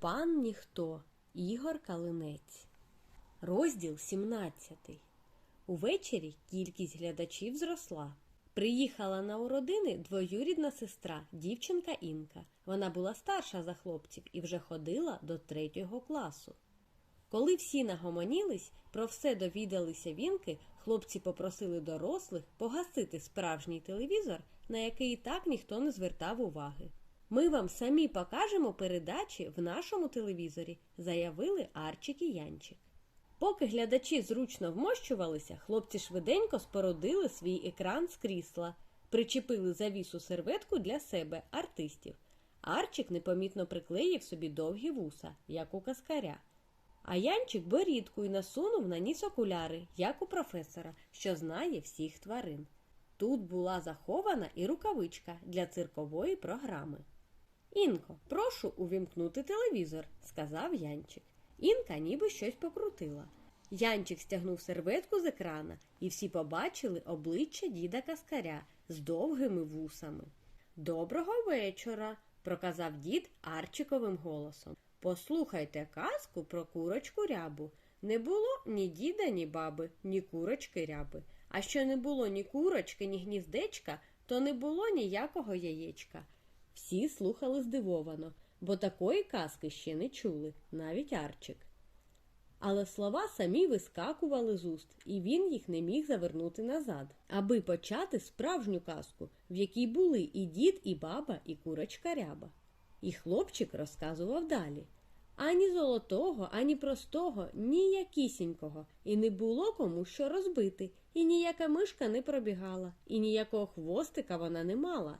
Пан ніхто Ігор Калинець. Розділ 17. Увечері кількість глядачів зросла. Приїхала на уродини двоюрідна сестра, дівчинка Інка. Вона була старша за хлопців і вже ходила до третього класу. Коли всі нагомонілись, про все довідалися вінки, хлопці попросили дорослих погасити справжній телевізор, на який і так ніхто не звертав уваги. Ми вам самі покажемо передачі в нашому телевізорі, заявили Арчик і Янчик. Поки глядачі зручно вмощувалися, хлопці швиденько спорудили свій екран з крісла, причепили завісу серветку для себе, артистів. Арчик непомітно приклеїв собі довгі вуса, як у каскаря. А Янчик борідку і насунув на ніс окуляри, як у професора, що знає всіх тварин. Тут була захована і рукавичка для циркової програми. Інко, прошу увімкнути телевізор, сказав Янчик. Інка ніби щось покрутила. Янчик стягнув серветку з екрана, і всі побачили обличчя діда Каскаря з довгими вусами. Доброго вечора, проказав дід Арчиковим голосом. Послухайте казку про курочку рябу. Не було ні діда, ні баби, ні курочки ряби. А що не було ні курочки, ні гніздечка, то не було ніякого яєчка. Всі слухали здивовано, бо такої казки ще не чули, навіть Арчик. Але слова самі вискакували з уст, і він їх не міг завернути назад, аби почати справжню казку, в якій були і дід, і баба, і курочка ряба. І хлопчик розказував далі. Ані золотого, ані простого, ніякісінького, і не було кому що розбити, і ніяка мишка не пробігала, і ніякого хвостика вона не мала.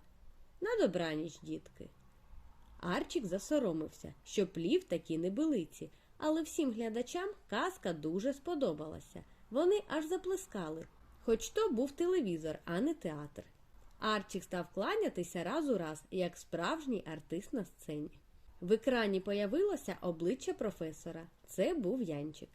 На добраніч, дітки. Арчик засоромився, що плів такі небилиці, але всім глядачам казка дуже сподобалася. Вони аж заплескали, хоч то був телевізор, а не театр. Арчик став кланятися раз у раз, як справжній артист на сцені. В екрані появилося обличчя професора. Це був Янчик.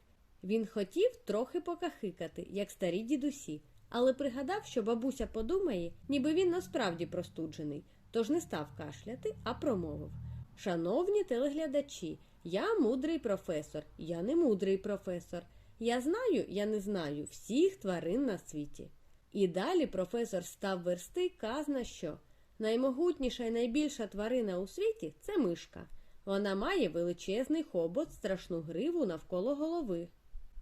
Він хотів трохи покахикати, як старі дідусі, але пригадав, що бабуся подумає, ніби він насправді простуджений, тож не став кашляти, а промовив Шановні телеглядачі, я мудрий професор, я не мудрий професор. Я знаю, я не знаю всіх тварин на світі. І далі професор став версти казна що. Наймогутніша і найбільша тварина у світі це мишка. Вона має величезний хобот, страшну гриву навколо голови.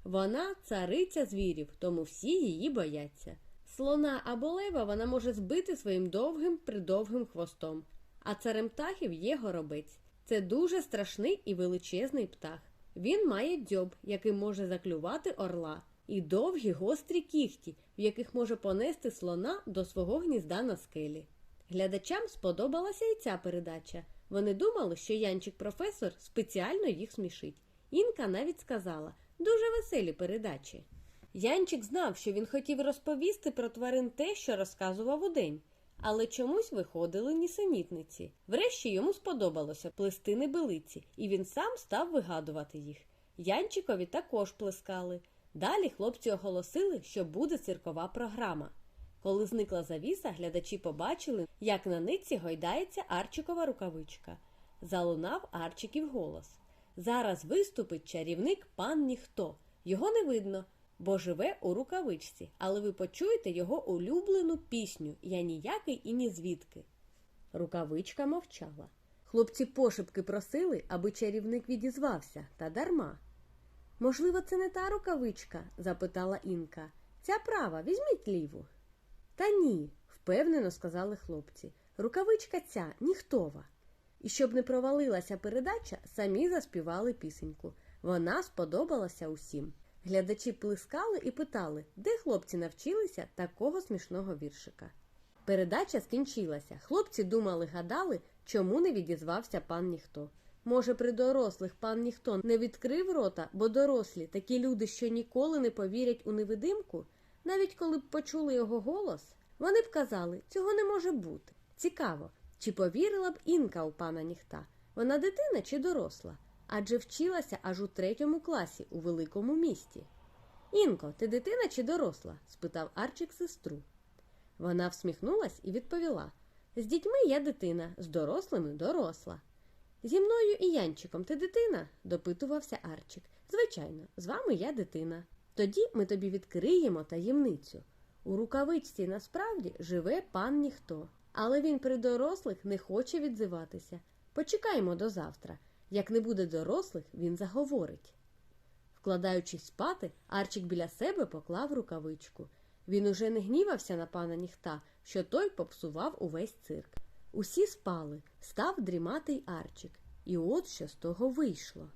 Вона цариця звірів, тому всі її бояться. Слона або лева вона може збити своїм довгим придовгим хвостом, а царем птахів є горобець. Це дуже страшний і величезний птах. Він має дзьоб, яким може заклювати орла, і довгі гострі кіхті, в яких може понести слона до свого гнізда на скелі. Глядачам сподобалася і ця передача. Вони думали, що Янчик професор спеціально їх смішить. Інка навіть сказала дуже веселі передачі. Янчик знав, що він хотів розповісти про тварин те, що розказував удень, але чомусь виходили нісенітниці. Врешті йому сподобалося плести небилиці, і він сам став вигадувати їх. Янчикові також плескали. Далі хлопці оголосили, що буде циркова програма. Коли зникла завіса, глядачі побачили, як на нитці гойдається Арчикова рукавичка. Залунав Арчиків голос. Зараз виступить чарівник пан ніхто. Його не видно, бо живе у рукавичці, але ви почуєте його улюблену пісню Я ніякий і ні звідки. Рукавичка мовчала. Хлопці пошепки просили, аби чарівник відізвався, та дарма. Можливо, це не та рукавичка? запитала Інка. Ця права, візьміть ліву. Та ні, впевнено сказали хлопці. Рукавичка ця ніхтова. І щоб не провалилася передача, самі заспівали пісеньку. Вона сподобалася усім. Глядачі плескали і питали, де хлопці навчилися такого смішного віршика. Передача скінчилася. Хлопці думали, гадали, чому не відізвався пан ніхто. Може, при дорослих пан ніхто не відкрив рота, бо дорослі такі люди, що ніколи не повірять у невидимку, навіть коли б почули його голос, вони б казали, цього не може бути. Цікаво, чи повірила б Інка у пана ніхта? Вона дитина чи доросла? Адже вчилася аж у третьому класі у великому місті. Інко, ти дитина чи доросла? спитав Арчик сестру. Вона всміхнулась і відповіла з дітьми я дитина, з дорослими доросла. Зі мною і Янчиком ти дитина? допитувався Арчик. Звичайно, з вами я дитина. Тоді ми тобі відкриємо таємницю. У рукавичці насправді живе пан ніхто, але він при дорослих не хоче відзиватися. Почекаємо до завтра. Як не буде дорослих, він заговорить. Вкладаючись спати, Арчик біля себе поклав рукавичку. Він уже не гнівався на пана ніхта, що той попсував увесь цирк. Усі спали, став дрімати й Арчик. І от що з того вийшло.